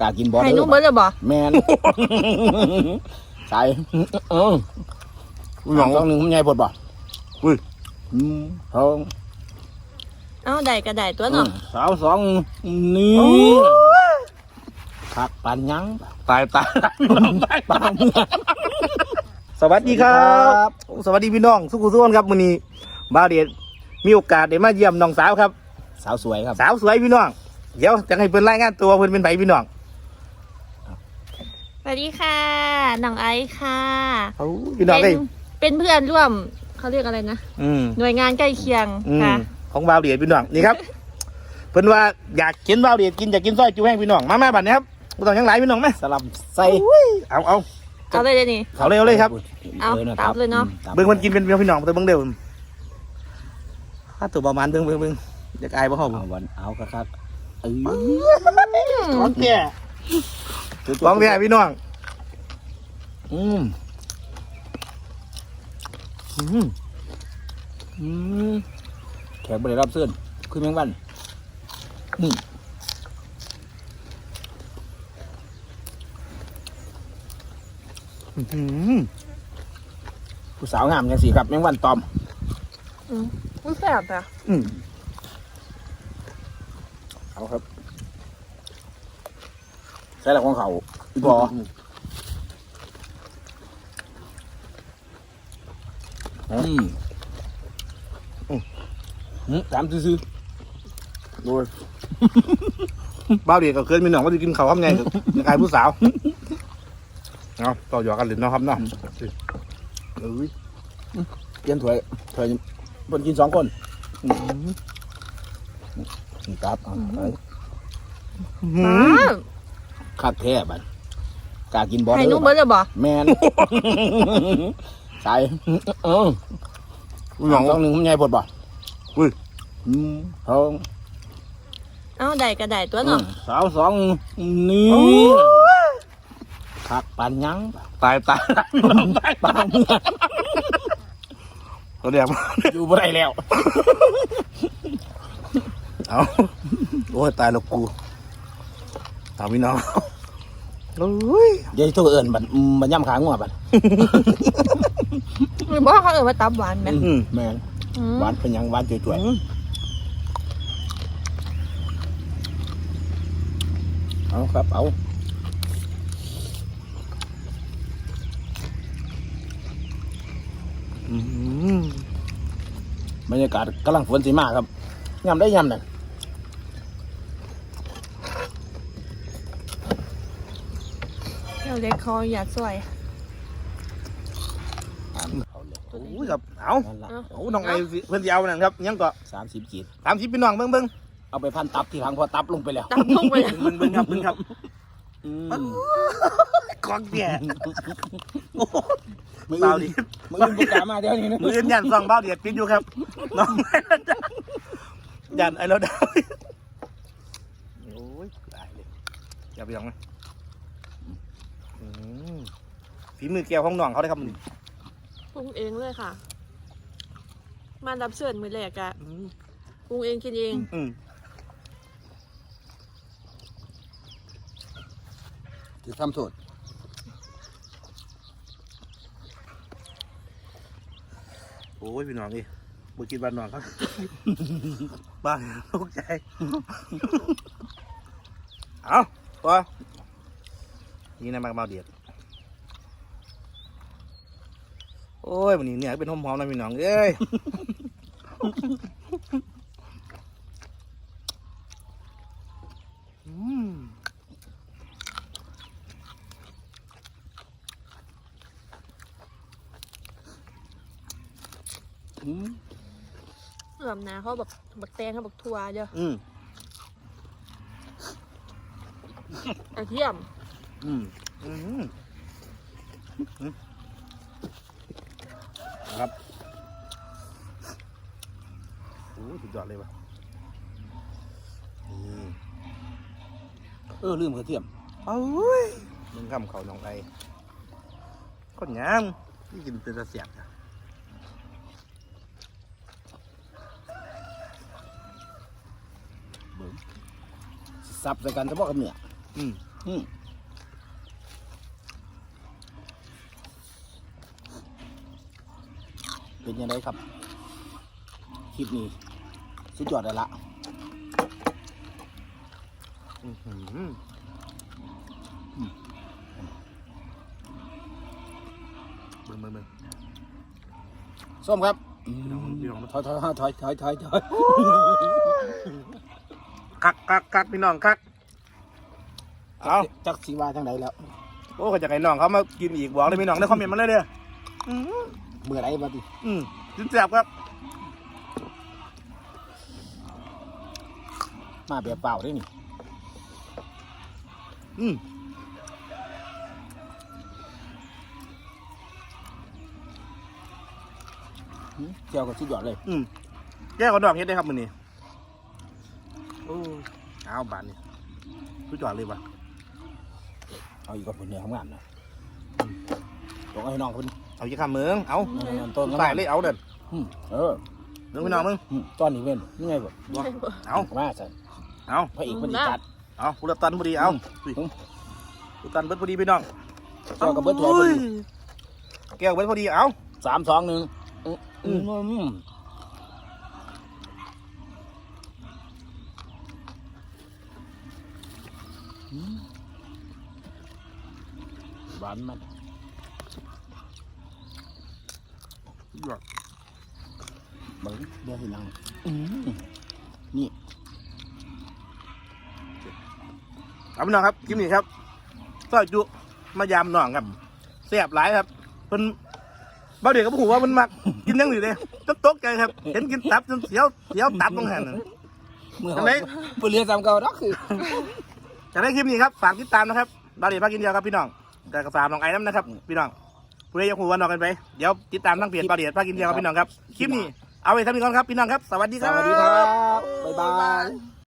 กล้ากินบ่ให้เด้หนูอเบิดเลยบ่แมนใส่เอออุ้ยหนองสองหนึ่งมันใหญ่ปวดบ่อุ้ยอืมสองเอาได้ก็ได้ตัวเนาะสาวสองนี่คักปันยังตายตายตายพี่น้องตายปันเมื่อสวัสดีครับ สวัสดีพี่น้องสุขุสุขนครับมื้อนี้บ่าวเดชมีโอกาสได้มาเยี่ยมน้องสาวครับ สาวสวยครับ สาวสวยพี่น้อง เดี๋ยวจะให้เพิ่นรายงานตัวเพิ่นเป็นไผพี่น้องส วัสดีค่ะน้องไอซ์ค่ะเอาพี่น้องเป็ได้นเป็นเพื่อนร่วมเขาเรียกอะไรนะ อืมหน่วยงานใกล้เคียงอืมค่ะ ของบ่าวเดชพี่น้องนี่ครับ เพิ่นว่าอยากกินบ่าวเดชกินอยากกินซอยจูแห้งพี่น้องมามาบัดนี้ครับบ่ต้องหยังหลายพี่น้องไหมสลับใส่เอาเอา เอาเลยเดี๋ยวนี้เอาเลยเอาเลยครับ เอานะตามเลยเนาะตามเบิ่งมันกินเป็นพี่น้องเบิ่งเบิ่งเด้อถ้าตัวประมาณเบิ่งเบิ่งเบิ่งอยากอายบ่ฮอบเอาวันเอากระคักเอ้ยของแก่ ของแก่พี่น้อง อืมอืมอืมแขกบริรับเสื้อนคือแมงวันนี่อื้อหือผู้สาวงามยังสีครับแมงวันตอม อืมอุ้ยแซ่บอะอืมเอาครับ ใส่หลักของเขาอีบออืมอืมตามซื้อโดยบ้าวเดียก็เคยมีน้องว่าจะกินข้าวคำไงกับอยากอายผู้สาวเอาต่อหยอกกันเลยเนาะครับเนาะเอ้ยๆเปลี่ยนถ้วยถ้วยคนกินสองคนอื้อหือนี่ครับเอาเอาอื้อหือ้อาว คักแท้บัดกล้ากินบอให้หเด้นูอเบิดเลยบ่แมนใส่เออหนองสองหนึ่งมันใหญ่ปวดบ่อุ้ยอืมสองเอาได้ก็ได้ตัวเนาะสาวสองนี่คักปันยังตายตายตายพี่น้องตายปันเมื่อเขาเรียกอยู่บ่ได้แล้ว เอาโอ้ยตายแล้วกู ตามพี่น้องโอ้ยเดี๋ยวโทรเอิญบัดบัดย่ำขางัวบัดหรือบอกเขาเออมาตับหวานไหมอืมแมนอืมหวานเป็นหยังหวานจ่วยๆเอาครับ เอาอืมบรรยากาศกำลังฝนสีมาครับยำได้ยำนั่น เราเล็กคออยากสวยเอาเลยโอ้ยครับเอานั่นละโอ้น้องไอ้เพื่อนสิเอานั่นครับยังก็สามสิบกีดสามสิบพี่น้องเบิ้งเบิ้งเอาไปพันตับที่หลังพอตับลงไปแล้วตับลงไปเลยเบิ้งเบิ้งครับเบิ้งครับอืมกองแก่มือเบาอื่ดีนมืออื่นประกาศมาเดี๋ยวนี้นะมือยืนยันซองเบ้าเดียดปิดอยู่ครับน้องยันไอ้เราดาวโอ้ยตายเลยอย่าไปยองนะอืม ฝีมือแก้วของน้องเขาได้ครับมันปรุงเองเลยค่ะ มารับเชิญมือแรกอะอืมปรุงเองกินเอง อืมถือทำโทษโอ้ยพี่น้องนี่บุกินบ้านนอนครับ บ้านตกใจ เอาตัวนี่นะมากเมาเดียด โอ้ยวันนี้เนี่ยเป็นหอมๆนะพี่น้องเอ้ยอืมอืมเหลือมนะเขาแบบบักแตงเขาบักทัวเด้ออืมกระเทียม อืมอืมอืม ครับโอ้สุดยอดเลยว่ะนี่เออลืมกระเทียมเอ้ยมึงคำเขาหนองไอคนงามนี่กินเป็นตะเสียบจ้ะสับใส่กันเฉพาะกับเนื้ออืมอืม เป็นยังไงครับ คลิปนี้ สุดยอดเลยละอื้อหือเบิ่งเบิ่งเบิ่งส้มครับพี่น้องพี่น้องถอยถอยถอยถอยถอยถอยคักคักคักพี่น้องคักเอาจักสีว่าทางไหนแล้ว โอ้ก็จะให้น้องเขามากินอีกบอกเลยพี่น้องในคอมเมนต์มาเลยเด้ออืม เมื่อไรมาดิอืมจิ้นแซ่บครับ มาแบบเปล่าได้นี่ อืมหืมเจียวกับสุดยอดเลย อืมแก้วกับดอกเฮ็ดได้ครับมื้อนี้โอ้เอาบานนี่สุดยอดเลยว่ะเอาอีกกับผลเนี่ยทำงานนะต้องเอาให้น้องคน เอายี่ข้ามเมืองเอาต้นใส่เลยเอาเด่นอืมเออเรื่องพี่น้องมึงอืมต้นนี้เว้นนี่ไงบ่เอามาใส่เอาพระเอกมันจัดเอาผู้รับตันพอดีเอาอืมผู้ตันเบิดพอดีพี่น้องเจ้ากับเบิร์ดถอยพอดีแก้วเบิดพอดีเอาสามสองหนึ่งอืมอืมอืมอืมหวานมัน เบิ้งเดี๋ยวสินังอืมนี่เอาพี่น้องครับคลิปนี้ครับซอยจุมายามน้องครับแซ่บหลายครับเพิ่นบ่เด็กกับหูว่ามันมักกินยังอยู่เลยตกตกใจครับ เห็นกินตับจนเสียวเสียวตับตรงหันน่ะเมื่อจังไหนเปเรียนตามเก่าดอกคือจากได้คลิปนี้ครับฝากติดตามนะครับบาเดียพากินเดียวครับพี่น้องแต่กับฝากน้องไอ้น้ำนะครับ พี่น้อง ผู้ใดอยากหูวันนอกกันไป เดี๋ยวติดตามทั้งเพจบาเดียพากินเดียวครับพี่น้องครับ คลิปนี้ เอาไว้ทำนี้ก่อนครับ พี่น้องครับ สวัสดีสครับ วัสดีครับ บ๊ายบาย